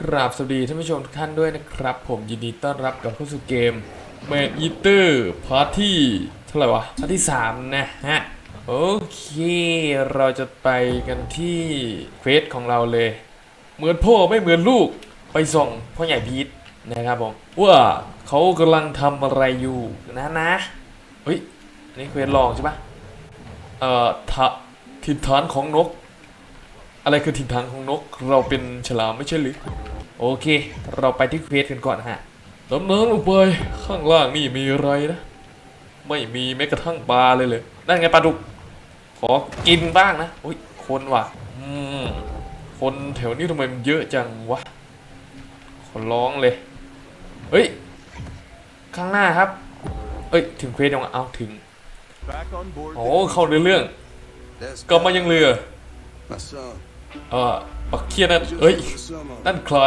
กราบสวัสดีท่านผู้ชมทุกท่านด้วยนะครับ ผมยินดีต้อนรับกับเข้าสู่เกม m a n e a t e r พาร์ทที่เท่าไหร่วะพาร์ทที่ 3 นะฮะ โอเค เราจะไปกันที่เควสของเราเลย เหมือนพ่อไม่เหมือนลูกไปส่งพ่อใหญ่พีทนะครับผมว่าเขากำลังทำอะไรอยู่นะนะเฮ้ยอันนี้เควสลองใช่ปะเอ่อทะถิ่นฐานของนก อะไรคือถิ่นฐานของนก เราเป็นฉลามไม่ใช่หรือ โอเค เราไปที่เควสกันก่อนฮะดำเนินลงไปข้างล่างนี่มีอะไรนะ ไม่มีแม้กระทั่งปลาเลยเลยนั่นไงปลาดุก ขอกินบ้างนะอุ้ยคนว่ะอืมคนแถวนี้ทำไมมันเยอะจังวะขอร้องเลย เฮ้ย ข้างหน้าครับ เอ้ย ถึงเควสยังวะเอาถึง Back on board. โอ้เข้าเนื้อเรื่อง That's กลับมายังเรือ my son. เออปักเคียนั่นเอ้ย นั่นใคร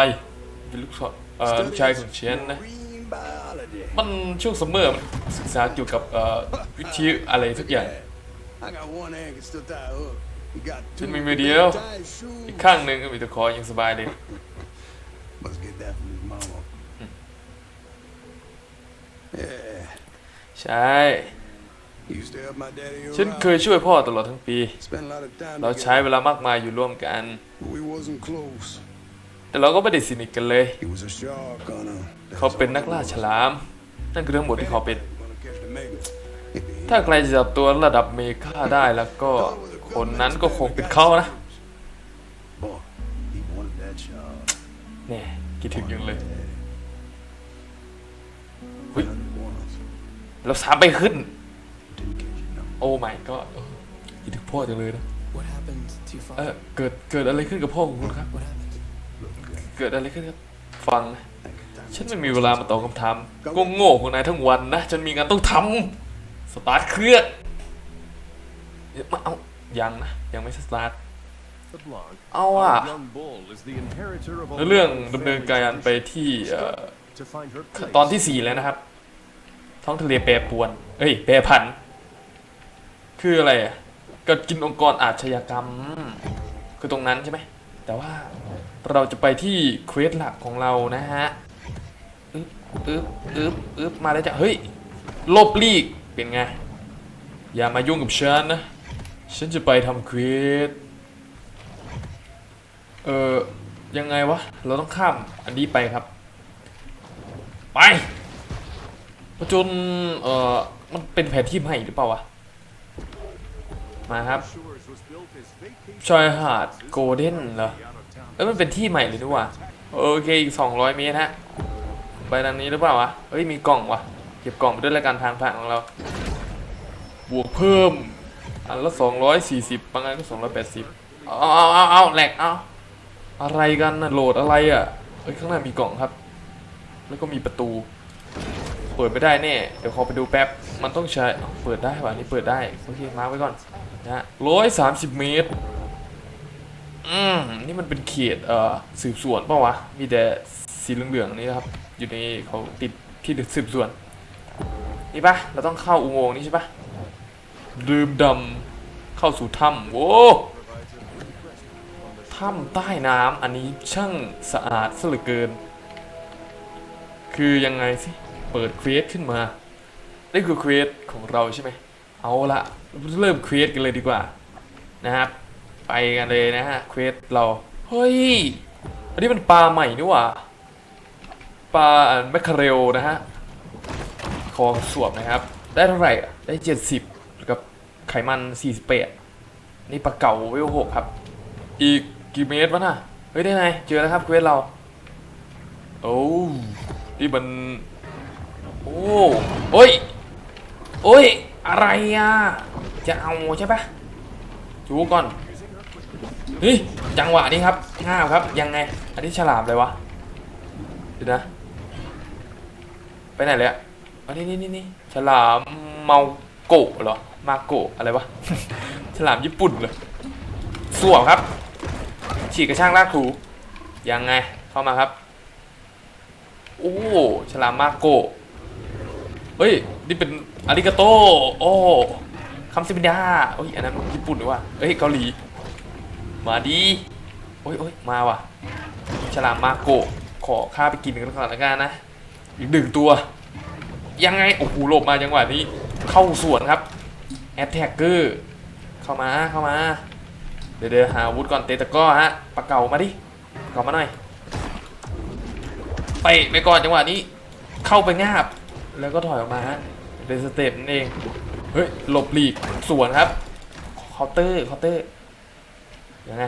เป็นลูกชายเอ่อลูกชายของเชนนะ มันช่วงซัมเมอร์มันศึกษาเกี่ยวกับเอ่อวิทยอะไรทุกอย่างฉันมีมือเดียว อีกข้างหนึ่งก็มีตะขอยังสบายเลยใช่ ฉัน around. เคยช่วยพ่อตลอดทั้งปี Spent a lot of time เราใช้ together. เวลามากมายอยู่ร่วมกัน but We wasn't close. แต่เราก็ไม่ได้สนิทกันเลย He was a shark hunter. เขาเป็นนักล่าฉลาม นั่นคือเรื่องหมดที่เขาเป็น Wanna catch the mega. ถ้าใครจะจับตัวระดับเมกาได้แล้วก็คนนั้นก็คงเป็นเขานะ Boy, he wanted that shark. เนี่ยคิดถึงยังเลยเฮ้ย Hunted once. เราสามไปขึ้น โอ้ไม่ก็คิดถึงพ่อจังเลยนะ What happened to your เอ father? อเกิดเกิดอะไรขึ้นกับพ่อของคุณครับ What happened? เกิดอะไรขึ้นครับ ฟังนะฉันไม่มีเวลามาตอบคำถามก็โง่ของนายทั้งวันนะ ฉันมีงานต้องทำสตาร์ทเครื่องเดี๋ยวมาเอายังนะ ยังไม่สตาร์ท The blonde. เอาอะ Our young bull is the inheritor of a แล้วเรื่อง long ดำเนิน family การไป tradition. ที่เอ่อ To find her place. ตอนที่สี่แล้วนะครับ ท้องทะเลแปรปรวน เอ้ย แปรผัน คืออะไรอะก็กินองค์กรอาชญากรรม คือตรงนั้นใช่ไหม แต่ว่าเราจะไปที่เควสหลักของเรานะฮะอึ๊บอึ๊บอึ๊บอึ๊บมาแล้วจ้ะเฮ้ยลบลีกเป็นไง อย่ามายุ่งกับฉันนะ ฉันจะไปทำเควสเออยังไงวะ เราต้องข้ามอันนี้ไปครับ ไปประจนเอ่อมันเป็นแผนที่ใหม่หรือเปล่าวะ มาครับ Shores was built as vacation ชายหาดโกลเด้นเหรอเอ้ยมันเป็นที่ใหม่เลยนี่หว่าโอเคอีก 200 เมตรฮะไปทางนี้หรือเปล่าวะเฮ้ยมีกล่องวะเก็บกล่องไปด้วยรายการทางผ่านของเรา บวกเพิ่ม อันละ 240 บางอันก็ 280 เอาเอาเอาเอาแหลกเอาอะไรกันนะโหลดอะไรอะเฮ้ยข้างหน้ามีกล่องครับ แล้วก็มีประตู เปิดไม่ได้แน่เดี๋ยวขอไปดูแป๊บมันต้องใช้อ้าวเปิดได้ว่ะนี่เปิดได้โอเคมาไว้ก่อน นะร้อยสามสิบเมตร อืม นี่มันเป็นเขตเอ่อสืบสวนป่าวะ มีแต่สีเหลืองๆนี่นะครับ อยู่ในเขาติดที่สืบสวน นี่ปะเราต้องเข้าอุโมงค์นี่ใช่ปะลืมดำเข้าสู่ถ้ำโว้ถ้ำใต้น้ำอันนี้ช่างสะอาดซะเหลือเกิน คือยังไงสิ เปิดเควสขึ้นมา นี่คือเควสของเราใช่ไหม เอาละเริ่มเควสกันเลยดีกว่านะครับ ไปกันเลยนะฮะเควสเรา เฮ้ย อันนี้มันปลาใหม่นี่หว่าปลาแมคคาเรลนะฮะคอสวบนะครับ ได้เท่าไหร่อะได้70กับไขมัน48นี่ปลาเก่าเวลหกครับ อีกกี่เมตรวะน่ะ เฮ้ยได้ไงเจอแล้วครับเควสเรา โอ้นี่มัน โอ้โอ้ย โอ้ย อะไรอะ จะเอาใช่ปะดูก่อนเฮ้ยจังหวะนี้ครับง่าวครับยังไง อันนี้ฉลามเลยวะเดี๋ยวนะ ไปไหนเลยอะอันนี้นี่นี่นี่ฉลามเมาโกะเหรอ มาโกะอะไรวะ ฉลามญี่ปุ่นเหรอสวมครับ ฉีกกระช่างลากถูยังไงเข้ามาครับ โอ้ฉลามมาโกะ เฮ้ย นี่เป็นอาริกาโต โอ้คำซิมิดาโอ้ย อันนั้นญี่ปุ่นหรือว่าเฮ้ย เกาหลี มาดีโอ้ยโอ้ยมาว่ะ ฉลามมาโกะ ขอข้าไปกินกันก่อนละกันนะ อีกหนึ่งตัว ยังไง โอ้โหหลบมาจังหวะนี้ เข้าสวนครับ แอตแทกเกอร์ เข้ามา เข้ามา เดี๋ยวเดี๋ยวหาอาวุธก่อนเตะตะก้อฮะปาเก่ามาดิปากเก่ามาหน่อย ไปไปก่อนจังหวะนี้ เข้าไปงาบ แล้วก็ถอยออกมาฮะเป็นสเตปนั่นเอง เฮ้ย หลบหลีกสวนครับเคาน์เตอร์เคาน์เตอร์ยังไง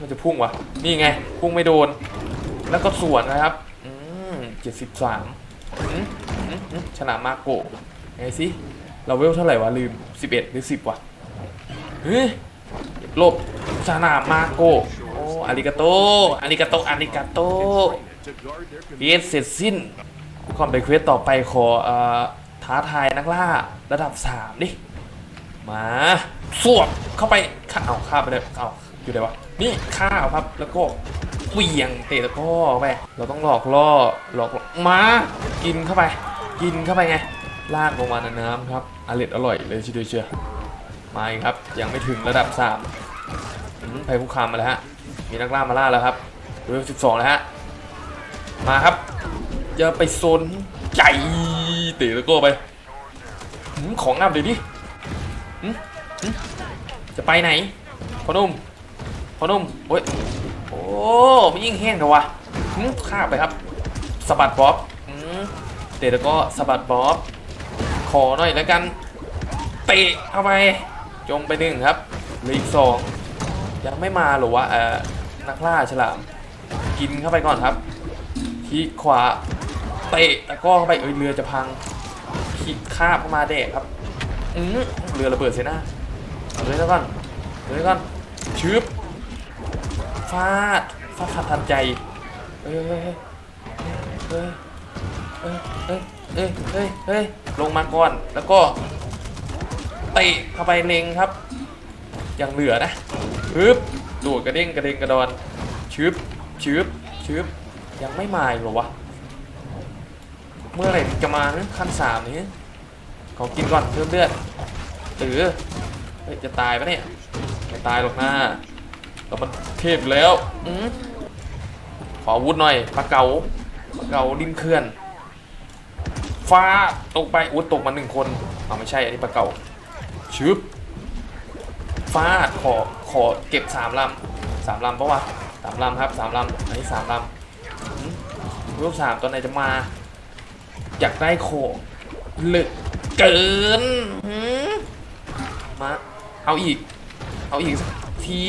มันจะพุ่งวะนี่ไง พุ่งไม่โดน แล้วก็สวนนะครับ อืมเจ็ดสิบสามอืมอืมามาโกะไงสิเราเวลเท่าไหร่วะ ลืมสิบเอ็ดหรือสิบวะเฮ้ยหลบฉลามมาโกะโอ้อาริกาโตอาริกาโตอาริกาโต To guard their เควสเสร็จสิ้น ก่อนไปเควสต่อไปขอเอ่อท้าทายนักล่าระดับสามดิมาสวบเข้าไปข้าเอาข้าไปเลยเอาอยู่ไหนวะนี่ข้าครับแล้วก็เวียงเตะตะก้อเข้าไปเราต้องหลอกล่อหลอกมากินเข้าไป กินเข้าไปไงลากลงมาในน้ำครับอร่อยอร่อยเลยทีเดียวเชียวมาครับยังไม่ถึงระดับสามอืมภัยคุกคามมาแล้วฮะมีนักล่ามาล่าแล้วครับเวลสิบสองแล้วฮะมาครับ อย่าไปโซนใจเตะตะโก้ไปของงับเลยดิจะไปไหนพอนุ่มพอนุ่มโอ้ยโอ้ไม่ยิ่งแห้งกันวะข้าไปครับสะบัดบ๊อบเตะตะโก้สะบัดบ๊อบขอหน่อยแล้วกัน เตะเข้าไปจงไปหนึ่งครับเหลืออีกสองยังไม่มาหรอวะเออนักล่าฉลาม กินเข้าไปก่อนครับทีขวา เตะตะก้อเข้าไปเอ้ยเรือจะพังขีดคาบเข้ามาเดะครับอือเรือระเบิดเสียหน้าเลยแล้วกันเลยแล้วกันชืบฟาดฟาดทันใจเอ้ยเอ้ยเอ้ยเอ้ยเอ้ยเอ้ยลงมาก่อนแล้วก็เตะเข้าไปเล็งครับยังเหลือนะฮึบดูดกระเด้งกระเด้งกระดอนชืบชืบชืบยังไม่มาอีหรอวะ เมื่อไหร่จะมาเนี่ยขั้นสามนี้ขอกินก่อนเพิ่มเลือดตือจะตายปะเนี่ยไม่ตายหรอกนะเรามันเทพแล้วอืขออาวุธหน่อยปลาเก๋าปลาเก๋าริมเขื่อน ฟ้าตกไปอุ้ตกมาหนึ่งคนเอาไม่ใช่อันนี้ปลาเก๋าชึบฟาขอขอเก็บสามลำสามลำปะวะสามลำครับสามลำอันนี้สามลำรูปสามตัวไหนจะมา อยากได้โคเหลึกเกินมาเอาอีก เอาอีกที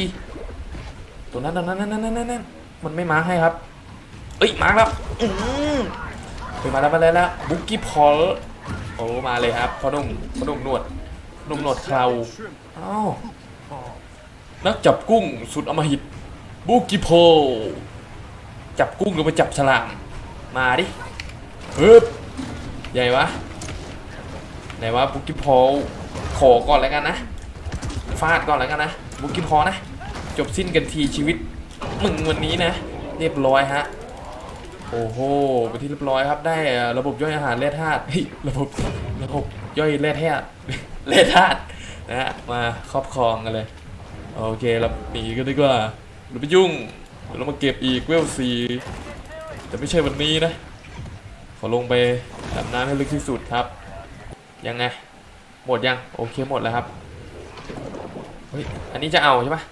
ตัวนั้นตัวนั้นนั่นนั่นนั่นนั่นมันไม่มาให้ครับ เอ้ยมาแล้วอืมมาแล้วมาแล้วแล้วบุกกี้พอลโอ้มาเลยครับพ่อนุ่มพ่อนุ่มหนวดนุ่มหนวดเคราอ้าวนักจับกุ้งสุดอำมหิตบุกกี้พอลจับกุ้งหรือมาจับฉลามมาดิฮึบ ใหญ่วะไหนวะบุกกี้พอลขอก่อนแล้วกันนะฟาดก่อนแล้วกันนะบุกกี้พอลนะ จบสิ้นกันทีชีวิตมึงวันนี้นะ เรียบร้อยฮะโอ้โหเป็นที่เรียบร้อยครับ ได้ระบบย่อยอาหารแร่ธาตุเฮ้ยระบบระบบย่อยแร่ธาตุแร่ธาตุนะฮะมาครอบครองกันเลย โอเคเราหนีกันดีกว่าเราไปยุ่งเดี๋ยวเรามาเก็บอีกเวลซีแต่ไม่ใช่วันนี้นะ ขอลงไป ดำน้ำให้ลึกที่สุดครับ ยังไง หมดยัง โอเคหมดแล้วครับ เฮ้ย อันนี้จะเอาใช่ปะ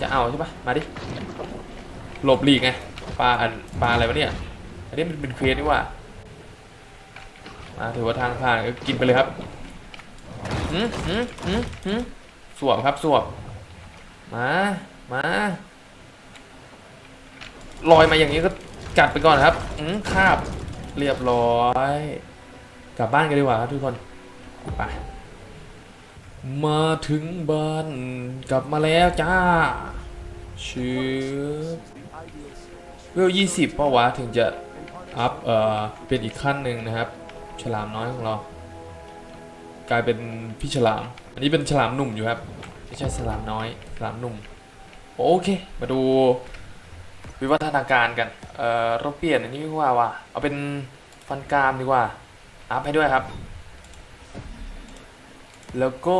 จะเอาใช่ปะมาดิ หลบหลีกไง ปลาอันปลาอะไรวะเนี่ย อันนี้มันเป็นเควสนี่ว่ามาถือว่าทางผ่านก็กินไปเลยครับหืมหืมหืมหืมสวบครับสวบ มา มาลอยมาอย่างนี้ก็กัดไปก่อนครับ อืมคาบ เรียบร้อย กลับบ้านกันดีกว่าครับทุกคน ไป มาถึงบ้าน กลับมาแล้วจ้าชื่อเวลยี่สิบปะวะถึงจะอัพเอ่อเป็นอีกขั้นหนึ่งนะครับ ฉลามน้อยของเรา กลายเป็นพี่ฉลาม อันนี้เป็นฉลามหนุ่มอยู่ครับ ไม่ใช่ฉลามน้อยฉลามหนุ่ม โอเค มาดู วิวัฒนาการกัน เอ่อเราเปลี่ยนอันนี้ดีกว่าว่ะเอาเป็นฟันกรามดีกว่า อัพให้ด้วยครับ แล้วก็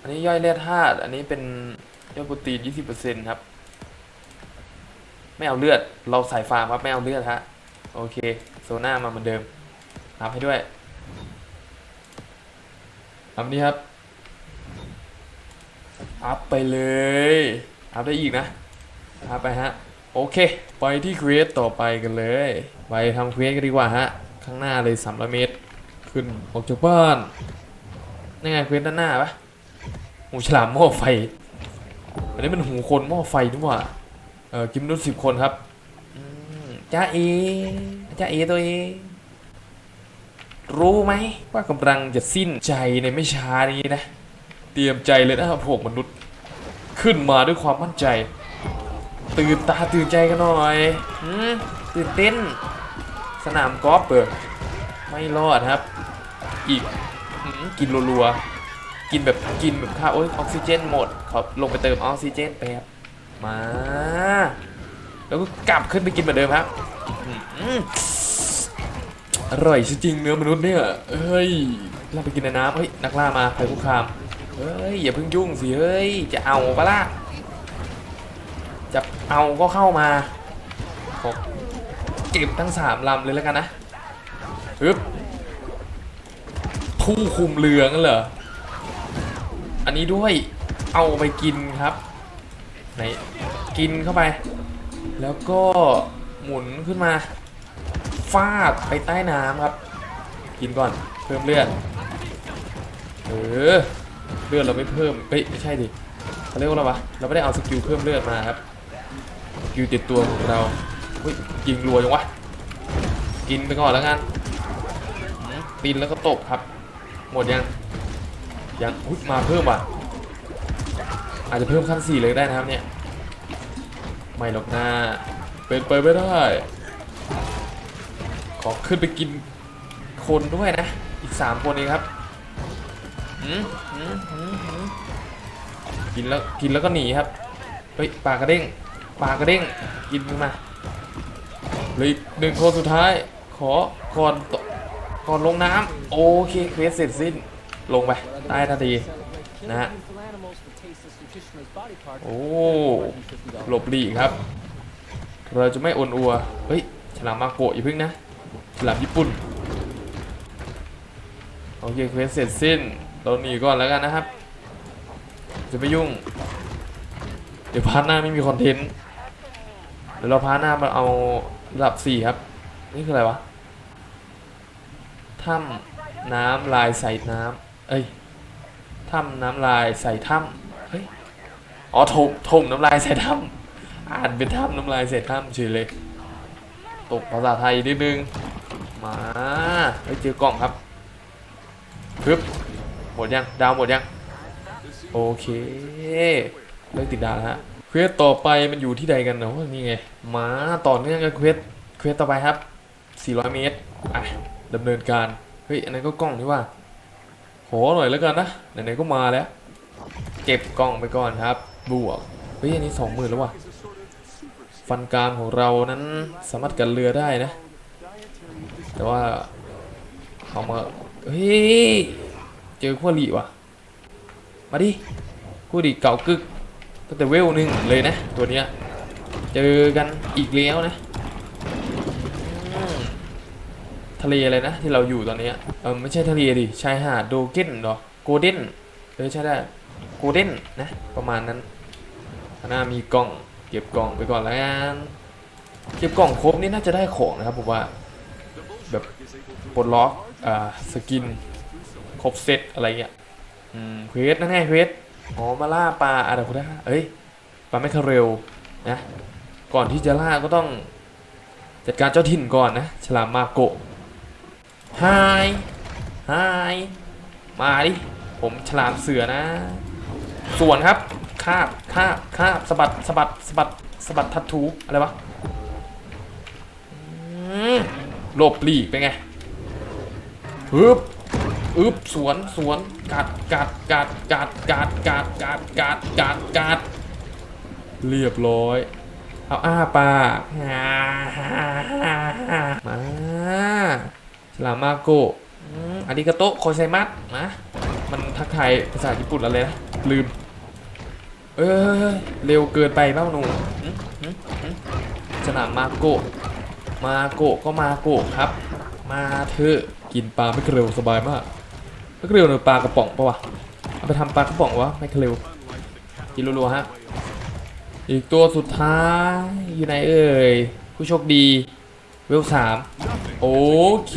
อันนี้ย่อยแร่ธาตุอันนี้เป็นย่อยโปรตีน20%ครับ ไม่เอาเลือด เราใส่ฟาร์มครับ ไม่เอาเลือดฮะ โอเค โซน่ามาเหมือนเดิม อัพให้ด้วยอัพนี้ครับ อัพไปเลย อัพได้อีกนะ อัพไปฮะ โอเค ไปที่เควสต่อไปกันเลย ไปทำเควสกันดีกว่าฮะ ข้างหน้าเลย300เมตร ขึ้นออกจากบ้านนี่ไงเควสด้านหน้าปะหูฉลามหม้อไฟ อันนี้เป็นหูคนหม้อไฟนี่หว่า เออกิมนุษสิบคนครับอืมจ้าเอจ้าเอตัวเองรู้ไหมว่ากำลังจะสิ้นใจในไม่ช้านี้นะ เตรียมใจเลยนะพวกมนุษย์ ขึ้นมาด้วยความมั่นใจ ตื่นตาตื่นใจกันหน่อยหืมตื่นเต้น สนามกอล์ฟเปิดไม่รอดครับ อีกกินรัวๆ กินแบบกินแบบข้าวโอ้ยออกซิเจนหมดขอลงไปเติมออกซิเจนแป๊บมา แล้วก็กลับขึ้นไปกินเหมือนเดิมครับหืมอร่อยจริงเนื้อมนุษย์เนี่ยเฮ้ยเราไปกินในน้ำเฮ้ยนักล่ามาภัยคุกคามเฮ้ยอย่าเพิ่งยุ่งสิเฮ้ยจะเอาปะล่ะ จะเอาก็เข้ามาขอเก็บทั้งสามลำเลยแล้วกันนะฮึบผู้คุมเรืองั้นเหรอ อันนี้ด้วยเอาไปกินครับไหนกินเข้าไป แล้วก็หมุนขึ้นมา ฟาดไปใต้น้ำครับ กินก่อนเพิ่มเลือดเออเลือดเราไม่เพิ่มเอ้ยไม่ใช่ดิเขาเรียกว่าอะไรวะเราไม่ได้เอาสกิลเพิ่มเลือดมาครับ กิลติดตัวของเราเฮ้ยยิงรัวจังวะ กินไปก่อนแล้วกันหืมปีนแล้วก็ตบครับ หมดยัง ยังอุ๊ยมาเพิ่มว่ะ อาจจะเพิ่มขั้นสี่เลยก็ได้นะครับเนี่ย ไม่หรอกน้าเป็นไปไม่ได้ ขอขึ้นไปกินคนด้วยนะ อีกสามคนเองครับหืมกินแล้วกินแล้วก็หนีครับ เฮ้ยปลากระเด้ง ปากระเด้งกินมาเหลยหนึ่งคนสุดท้าย ขอก่อนก่อนลงน้ำโอเคเควสเสร็จสิ้นลงไปได้ทันทีนะฮะโอ้หลบหลีกครับ เราจะไม่โอนอัวเฮ้ยฉลามมาโกะอย่าพึ่งนะฉลามญี่ปุ่นโอเคเควสเสร็จสิ้นเราหนีก่อนแล้วกันนะครับ จะไม่ยุ่ง เดี๋ยวพาร์ทหน้าไม่มีคอนเทนต์ เดี๋ยวเราพาหน้ามาเอาระดับ4ครับ นี่คืออะไรวะถ้ำน้ำลายใส่น้ำเอ้ยถ้ำน้ำลายใส่ถ้ำเฮ้ยอ๋อถมถมน้ำลายใส่ถ้ำอ่านเป็นถ้ำน้ำลายใส่ถ้ำเฉยเลย ตกภาษาไทยนิดนึงมาเฮ้ยเจอกล่องครับปึ๊บหมดยังดาวหมดยังโอเคเลิกติดดาวแล้วฮะ เควสต่อไปมันอยู่ที่ใดกันเนาะนี่ไงมาต่อเนื่องกับเควสเควสต่อไปครับ 400 เมตรอะดำเนินการเฮ้ยอันนั้นก็กล้องนี่ว่าขอหน่อยแล้วกันนะไหนๆก็มาแล้ว เก็บกล้องไปก่อนครับบวกเฮ้ยอันนี้20,000แล้วว่ะฟันกรามของเรานั้นสามารถกันเรือได้นะ แต่ว่าเอามาเฮ้ยเจอขั้วหลีว่ะ มาดิขั้วหลีเก่ากึก ตั้งแต่เวลหนึ่งเลยนะ ตัวเนี้ยเจอกันอีกแล้วนะ ทะเลอะไรนะ ที่เราอยู่ตอนนี้เออไม่ใช่ทะเลดิชายหาดโดเกนเหรอโกลเด้นเออใช่ได้โกลเด้นนะประมาณนั้นหน้ามีกล่อง เก็บกล่องไปก่อนแล้วกันเก็บกล่องครบนี่น่าจะได้ของนะครับผมว่าแบบปลดล็อกอ่าสกินครบเซตอะไรเงี้ยอืมเควสนั่นไงเควส อ๋อมาล่าปลาอะไรคุณได้เอ้ยปลาไม่คาเร็วนะก่อนที่จะล่าก็ต้องจัดการเจ้าถิ่นก่อนนะฉลามมาโกะไฮไฮมาดิผมฉลามเสือนะ ส่วนครับคาบคาบคาบสะบัดสะบัดสะบัดสะบัดทัดทูอะไรวะหลบหลีกเป็นไงฮึบ อึบสวนสวนกัดกัดกัดกัดกัดกัดกัดกัดกัดกัดเรียบร้อย เอาอ้าปากมาฉลามมาโกอืมอาริกาโตโคไซมัสมามันทักไทยภาษาญี่ปุ่นอะไรนะลืม เออเร็วเกินไปเปล่าหนูหึหึหึสนามมาโกมาโกก็มาโกครับ มาเถอะกินปลาไม่เคลวสบายมาก ไม่เคลวเนอะปลากระป๋องปะวะเอาไปทำปลากระป๋องวะไม่เคลวกินรัวๆฮะอีกตัวสุดท้ายอยู่ไหนเอ่ยผู้โชคดีเวลสามโอเค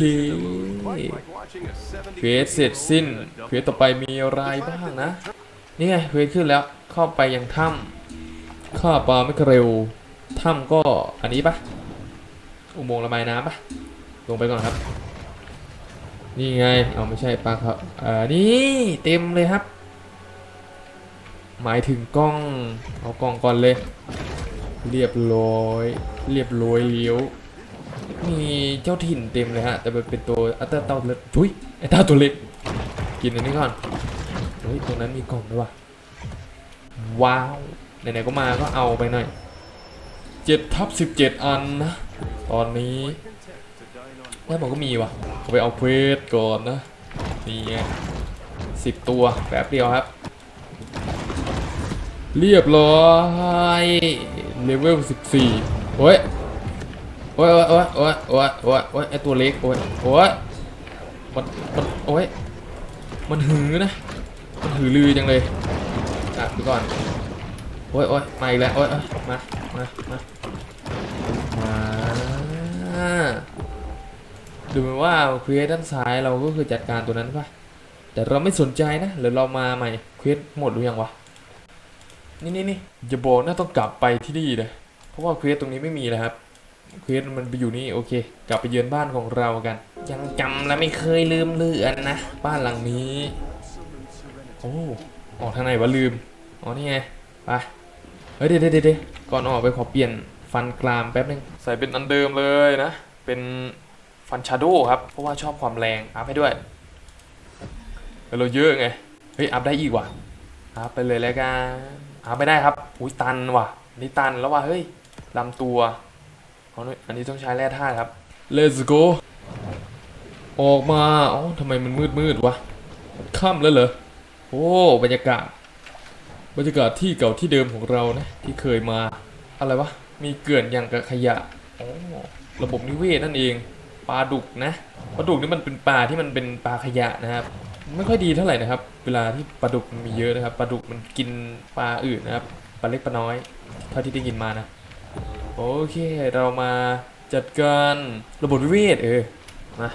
เควสเสร็จสิ้นเควสต่อไปมีอะไรบ้างนะนี่ไงเควสขึ้นแล้วเข้าไปยังถ้ำฆ่าปลาไม่เร็วถ้ำก็อันนี้ปะอุโมงค์ระบายน้ำปะลงไปก่อนครับ นี่ไง เอาไม่ใช่ปลาครับอ่านี่เต็มเลยครับ หมายถึงกล้อง เอากล้องก่อนเลย เรียบร้อย เรียบร้อยเลี้ยว มีเจ้าถิ่นเต็มเลยฮะ แต่มันเป็นตัวอัตเตอร์เต้าเล็กทุยไอ้เต้าตัวเล็ก กินอันนี้ก่อน เฮ้ย ตรงนั้นมีกล่องด้วยว่ะ ว้าว ไหนๆก็มาก็เอาไปหน่อยเจ็ดทับสิบเจ็ดอันนะ ตอนนี้ แล้วมันก็มีวะเขาไปเอาเควสก่อนนะนี่ไงสิบตัวแป๊บเดียวครับ เรียบร้อยเลเวลสิบสี่โอ้ยโอ้ยโอ้ยโอ้ยโอ้ยโอ้ยโอ้ยโอ้ยไอตัวเล็กโอ้ยโอ้ยมันมันโอ้ยมันหือนะมันหือลือจังเลยอะไปก่อนโอ้ยโอ้ยมาอีกแล้วโอ้ยโอ้ยมามามามา ดูเหมือนว่าเควสด้านซ้ายเราก็คือจัดการตัวนั้นปะแต่เราไม่สนใจนะหรือเรามาใหม่เควสหมดหรือยังวะนี่นี่นี่อย่าบอกนะต้องกลับไปที่นี่เลยเพราะว่าเควสตรงนี้ไม่มีแล้วครับเควสมันไปอยู่นี่โอเค กลับไปเยือนบ้านของเรากัน ยังจำและไม่เคยลืมเลือนนะบ้านหลังนี้โอ้ออกทางไหนวะลืมอ๋อนี่ไงไปเฮ้ยเดี๋ยวเดี๋ยวเดี๋ยวก่อนออกไปขอเปลี่ยนฟันกรามแป๊บนึงใส่เป็นอันเดิมเลยนะ เป็น ฟันชาโดครับ เพราะว่าชอบความแรง อัพให้ด้วยแต่เราเยอะไง เฮ้ย อัพได้อีกว่ะ อัพไปเลยแล้วกันอัพไม่ได้ครับอุ้ยตันว่ะนี่ตันแล้วว่ะ เฮ้ยลำตัวอ๋ออันนี้ต้องใช้แร่ธาตุครับ Let's go ออกมาอ๋อทำไมมันมืดมืดวะค่ำแล้วเหรอ โอ้ บรรยากาศ บรรยากาศที่เก่าที่เดิมของเรานะ ที่เคยมา อะไรวะ มีเกลื่อนอย่างกับขยะอ๋อระบบนิเวศนั่นเอง ปลาดุกนะปลาดุกนี่มันเป็นปลาที่มันเป็นปลาขยะนะครับ ไม่ค่อยดีเท่าไหร่นะครับ เวลาที่ปลาดุกมันมีเยอะนะครับปลาดุกมันกินปลาอื่นนะครับปลาเล็กปลาน้อย เท่าที่ได้ยินมานะโอเคเรามาจัดการระบบนิเวศเออมา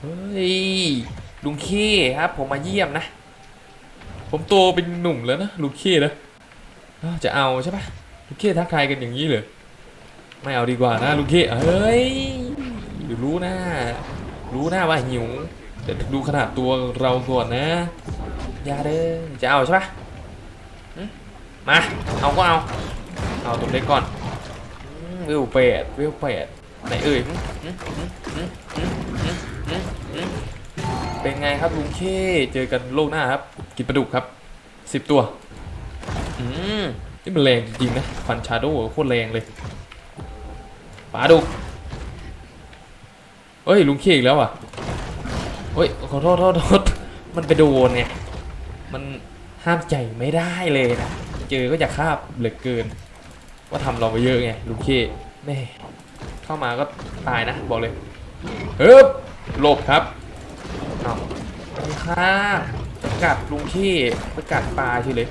เฮ้ยลุงเคครับ ผมมาเยี่ยมนะ ผมโตเป็นหนุ่มแล้วนะลุงเคนะจะเอาใช่ปะลุงเคทักทายกันอย่างนี้เลยไม่เอาดีกว่านะลุงเคเฮ้ย ดี๋รู้หน้า รู้หน้าว่าหิวเดี๋ยวดูขนาดตัวเราก่อนนะยาเด้อจะเอาใช่ปะมา เอาก็เอา เอาตัวเล็กก่อนวิวเปดวิวเปดไหนเอ่ยเป็นไงครับลุงเคเจอกันโลกหน้าครับ กินปลาดุกครับสิบตัวอืมนี่มันแรงจริงๆนะฟันชาโดโคตรแรงเลยปลาดุก เฮ้ยลุงเคอีกแล้วอะเฮ้ยขอโทษโทษโทษมันไปโดนไงมันห้ามใจไม่ได้เลยนะเจอก็จะคาบเหลือเกิน ว่าทำเราไปเยอะไงลุงเคแม่เข้ามาก็ตายนะบอกเลยเฮ้ยหลบครับเอาไม่ฆ่ากัดลุงเคไปกัดปลาทีเลย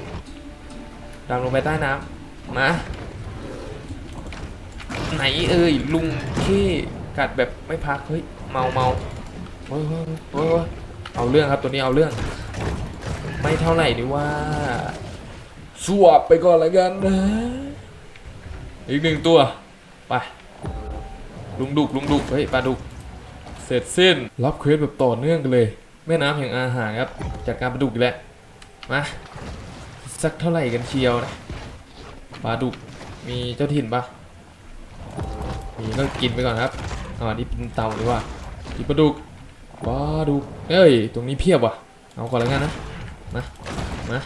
ดำลงไปใต้น้ำมาไหนเอ่ยลุงเค กัดแบบไม่พักเฮ้ยเมาเมาเฮ้ยเฮ้ยเฮ้ยเอาเรื่องครับตัวนี้เอาเรื่อง ไม่เท่าไหร่นี่ว่าสวบไปก่อนละกันนะอีกหนึ่งตัวไปลุงดุกลุงดุกเฮ้ยปลาดุกเสร็จสิ้นรับเควสแบบต่อเนื่องกันเลย แม่น้ำแห่งอาหารครับจัดการปลาดุกอีกแล้วมาสักเท่าไหร่กันเชียวนะปลาดุกมีเจ้าถิ่นปะมีก็กินไปก่อนครับ อ๋อนี่เป็นเตาหรือว่ากินปลาดุกปลาดุกเอ้ย ตรงนี้เพียบว่ะ เอาก่อนแล้วกันนะ มา มา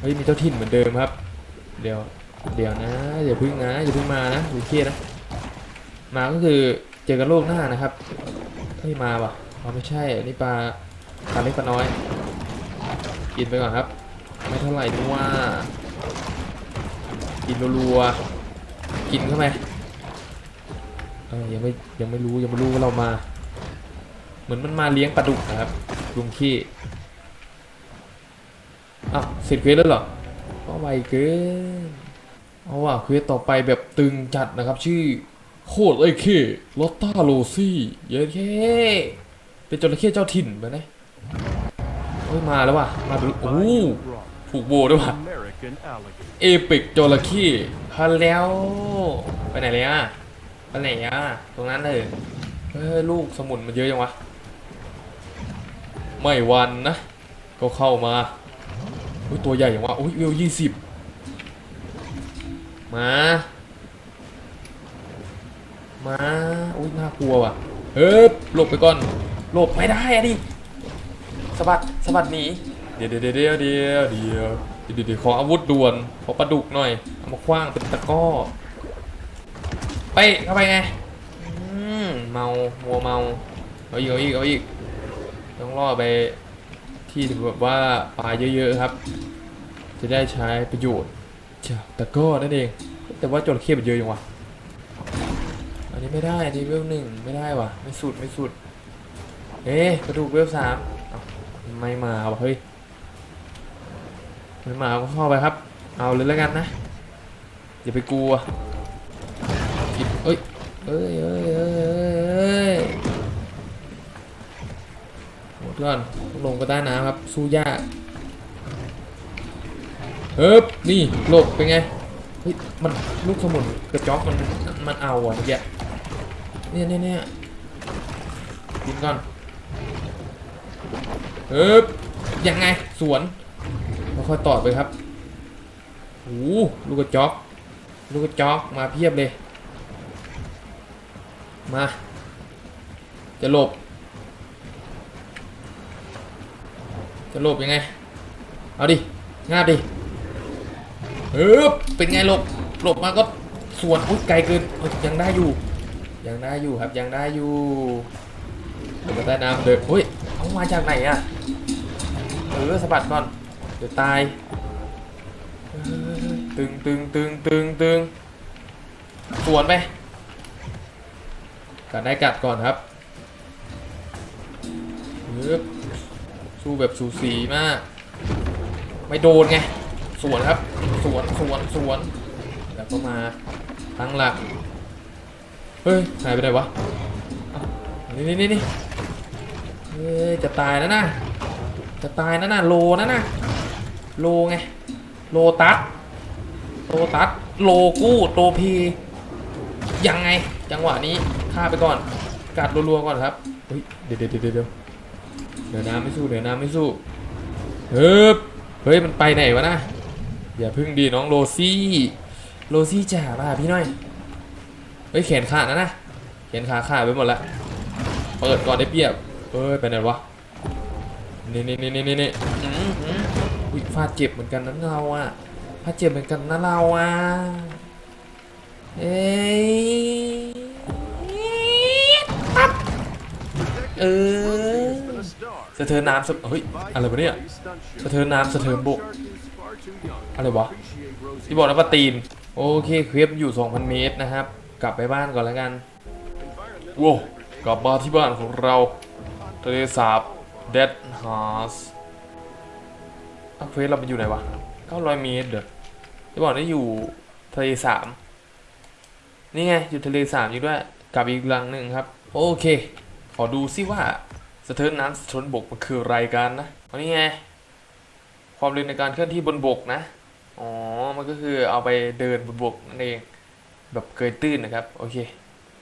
เฮ้ย มีเจ้าถิ่นเหมือนเดิมครับ เดี๋ยว เดี๋ยวนะ อย่าพึ่งนะ อย่าพึ่งมานะดูเครียดนะ มาก็คือเจอกันโลกหน้านะครับ เฮ้ย มาว่ะอ๋อไม่ใช่ อันนี้ปลาปลาเล็กปลาน้อย กินไปก่อนครับ ไม่เท่าไหร่ด้วยว่า กินรัวๆ กินเข้าไป เออยังไม่ยังไม่รู้ยังไม่รู้ว่าเรามา เหมือนมันมาเลี้ยงปลาดุกนะครับลุงขี้อ้าวเสร็จเควสแล้วเหรอก็ไวเกินเอาว่ะเควสต่อไปแบบตึงจัดนะครับ ชื่อโคตรไอ้เคลอตตาโลซี่เย้เคเป็นจระเข้เจ้าถิ่นไปไหมเฮ้ยมาแล้วว่ะมาดูโอ้โหผูกโบด้วยว่ะ American alligator. เอปิกจระเข้พันแล้ว ไปไหนเลยอะ อันไหนอะตรงนั้นเลยเฮ้ยลูกสมุนมันเยอะจังวะ ไม่วันนะ ก็เข้ามาอุ้ยตัวใหญ่อย่งวะอุ้ยเวลยี่สิบมา มาอุ้ยน่ากลัวว่ะเฮ้ยหลบไปก่อนหลบไม่ได้อะดิสะบัดสะบัดหนีเดี๋ยวเดี๋ยวเดี๋ยวเดี๋ยวเดี๋ยวเดี๋ยวขออาวุธด่วนขอปลาดุกหน่อยเอามาคว้างเป็นตะก้อ ไปเข้าไปไงเมามัวเมาเอาอีกเอาอีกเอาอีกต้องล่อไปที่แบบว่าปลาเยอะๆครับ จะได้ใช้ประโยชน์จากตะกร้อนั่นเอง แต่ว่าจระเข้มันเยอะอยังวะอันนี้ไม่ได้อันนี้เวลหนึ่งไม่ได้ว่ะ ไม่สุดไม่สุดเอ๊ะกระดูกเวลสามไม่มาว่ะเฮ้ยไม่มาก็เข้าไปครับ เอาเลยแล้วกันนะอย่าไปกลัว เอ้ยเอ้ยเอ้ยเอ้ยหมดก่อนลงก็ได้น้ำครับ สู้ยากเฮ้ยนี่หลบเป็นไงเฮ้ยมันลูกสมุนกระจอกมันมันเอาอะเมื่อกี้เนี่ยเนี่ยเนี่ยกินก่อนเฮ้ยยังไงสวนค่อยต่อไปครับโอ้ลูกกระจอกลูกกระจอกมาเพียบเลย มา จะหลบ จะหลบยังไง เอาดิ งาบดิเออเป็นไงหลบ หลบมาก็สวนอุ้ยไกลเกินยังได้อยู่ ยังได้อยู่ครับ ยังได้อยู่เดี๋ยวใต้น้ำเดินเฮ้ยเอามาจากไหนอะเออสะบัดก่อน เดี๋ยวตาย ตึงตึงตึงตึงตึงสวนไป กัดได้กัดก่อนครับปึ๊บสู้แบบสูสีมาก ไม่โดนไง สวนครับ สวน สวน สวน แล้วก็มาตั้งหลัก เฮ้ย หายไปไหนวะ นี่นี่นี่นี่เฮ้ย จะตายแล้วนะ จะตายแล้วนะโลนะนะ โลไง โลตัสโลตัสโลกู้โตพี ยังไง จังหวะนี้ ฆ่าไปก่อน กัดรัวๆก่อนครับเฮ้ยเดี๋ยวเดี๋ยวเดี๋ยวเดี๋ยวเดี๋ยวน้ำไม่สู้เดี๋ยวน้ำไม่สู้เฮ้ยเฮ้ยมันไปไหนวะนะอย่าพึ่งดีน้องโรซี่โรซี่จ๋ามาพี่หน่อยเฮ้ยแขนขาดนะนะแขนขาขาดไปหมดละเปิดก่อนได้เปรียบเฮ้ยไปไหนวะนี่นี่นี่นี่นี่นี่อื้อหืออุ้ยฟาดเจ็บเหมือนกันนั้นเราอะฟาดเจ็บเหมือนกันนะเราอะเอ้ย เออสะเทินน้ำสะเฮ้ยอะไรวะเนี่ยสะเทินน้ำสะเทินบกอะไรวะที่บอกนะปาตีน โอเคเครปอยู่ 2,000 เมตรนะครับ กลับไปบ้านก่อนแล้วกันโว้วกลับมาที่บ้านของเราทะเลสาบเดดฮาร์สเอาเควสเราไปอยู่ไหนวะ 900 เมตรเด้อที่บอกได้อยู่ทะเลสามนี่ไงอยู่ทะเลสามอยู่ด้วยกลับอีกลังหนึ่งครับ โอเค ขอดูซิว่าสะเทินน้ำสะเทินบกมันคืออะไรกันนะอันนี้ไงความเร็วในการเคลื่อนที่บนบกนะ อ๋อ มันก็คือเอาไปเดินบนบกนั่นเอง แบบเกยตื้นนะครับ โอเค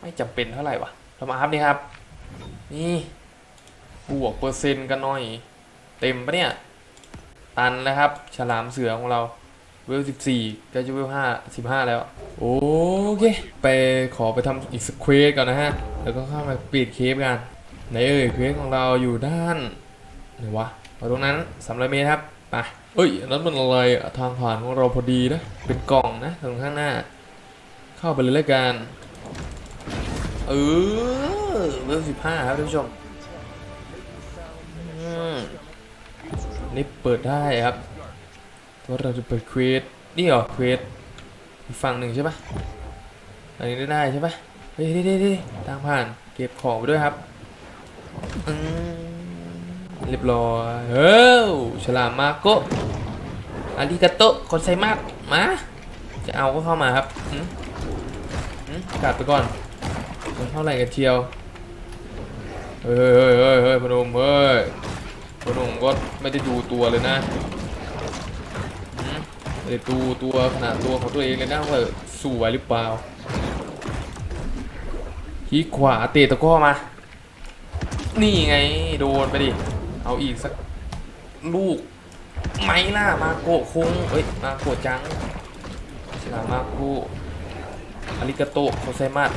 ไม่จำเป็นเท่าไหร่วะเรามาอัพนี่ครับ นี่ บวกเปอร์เซ็นต์กันหน่อย เต็มปะเนี่ย ตันแล้วครับ ฉลามเสือของเรา เวล14ใกล้จะเวล5 15แล้ว โอเค ไปขอไปทำอีกสเควสก่อนนะฮะ แล้วก็เข้ามาปิดเคปกันไหนเอ่ยเควสของเราอยู่ด้านไหนวะเอาตรงนั้น300เมตรครับไปเอ้ยนั้นมันอะไรทางผ่านของเราพอดีนะ เป็นกล่องนะตรงข้างหน้า เข้าไปเลยแล้วกันเออเวล15ครับท่านผู้ชมนี่เปิดได้ครับ ว่าเราจะเปิดเควสนี่เหรอเควสฝั่งหนึ่งใช่ปะอันนี้ได้ใช่ปะเฮ้ยเฮ้ยเฮ้ยทางผ่านเก็บของไปด้วยครับอืมเรียบร้อยเฮ้ยฉลามมาโกะอาริกาโตะคนไซมัสมาจะเอาก็เข้ามาครับอืมอืมกัดไปก่อนมันเท่าไหร่กันเชียว เฮ้ยเฮ้ยเฮ้ยพนมเฮ้ยพนมก็ไม่ได้ดูตัวเลยนะ ไม่ได้ดูตัวขนาดตัวของตัวเองเลยนะว่าสู้ไหวหรือเปล่าขี้ขวาเตะตะก้อมา นี่ไงโดนไปดิ เอาอีกสักลูกไหมล่ะมาโกะคงเอ้ยมาโกจังฉลามาโกะอาริกาโตะโคไซมัส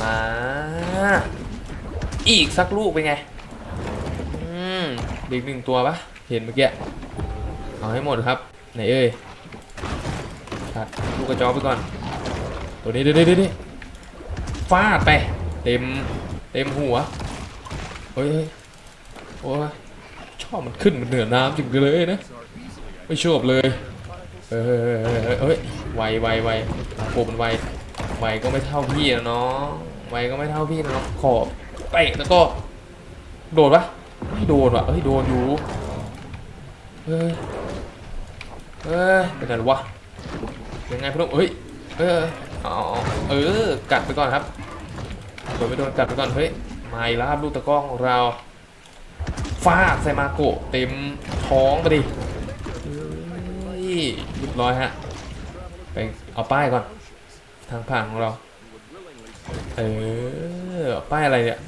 มา อีกสักลูกเป็นไงอืมเด็กหนึ่งตัวปะเห็นเมื่อกี้เอาให้หมดครับ ไหนเอ่ยตัดลูกกระจอกไปก่อน ตัวนี้เดี๋ยวเดี๋ยวเดี๋ยวฟาดไป เต็ม เต็มหัว เฮ้ยโอ้ยชอบมันขึ้นมันเหนือน้ำจริงเลยนะ ไม่ชอบเลยเฮ้ยเฮ้ยเฮ้ยเฮ้ยเฮ้ยเฮ้ยไวไวไวโคมันไวไวก็ไม่เท่าพี่นะน้องไวก็ไม่เท่าพี่นะน้องขอบเตะแล้วก็ โดดปะไม่โดนว่ะเฮ้ยโดนอยู่เฮ้ย เฮ้ยเป็นไงวะยังไงพี่นุ่มเฮ้ยเออเอาเออกัดไปก่อนครับโดนไม่โดนกัดไปก่อนเฮ้ยมาอีกแล้วครับลูกตะกร้อของเราฟาดใส่มาโกะเต็มท้องไปดิเฮ้ยเรียบร้อยฮะไปเอาป้ายก่อน ทางผ่านของเรา เออป้ายอะไรเนี่ย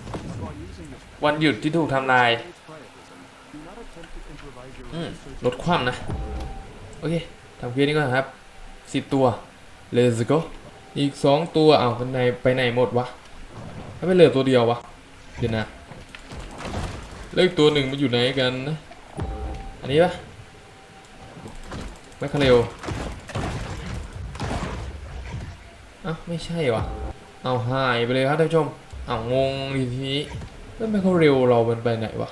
วันหยุดที่ถูกทำลายอืมลดความนะ โอเคทำเควสนี้ก่อนครับสิบตัว let's go อีกสองตัวอ้าวไปไหนไปไหนหมดวะถ้าไม่เหลือตัวเดียววะเดี๋ยวนะเลขตัวหนึ่งมันอยู่ไหนกันนะอันนี้ปะแมคคาเรลอ้าไม่ใช่วะเอาหายไปเลยครับท่านผู้ชมเอางงทีนี้แล้วแมคคาเรลเรามันไปไหนวะ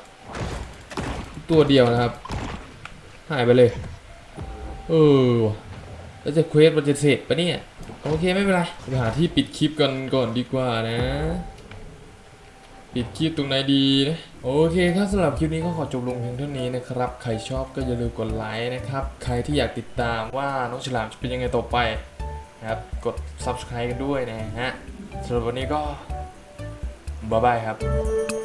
ตัวเดียวนะครับ หายไปเลย เออแล้วจะเควสมันจะเสร็จปะเนี่ย โอเคไม่เป็นไรไปหาที่ปิดคลิปกันก่อนดีกว่านะ ปิดคลิปตรงไหนดีนะ โอเคครับสำหรับคลิปนี้ก็ขอจบลงเพียงเท่านี้นะครับ ใครชอบก็อย่าลืมกดไลค์นะครับ ใครที่อยากติดตามว่าน้องฉลามจะเป็นยังไงต่อไปนะครับ กด subscribe กันด้วยนะฮะสำหรับวันนี้ก็บ๊ายบายครับ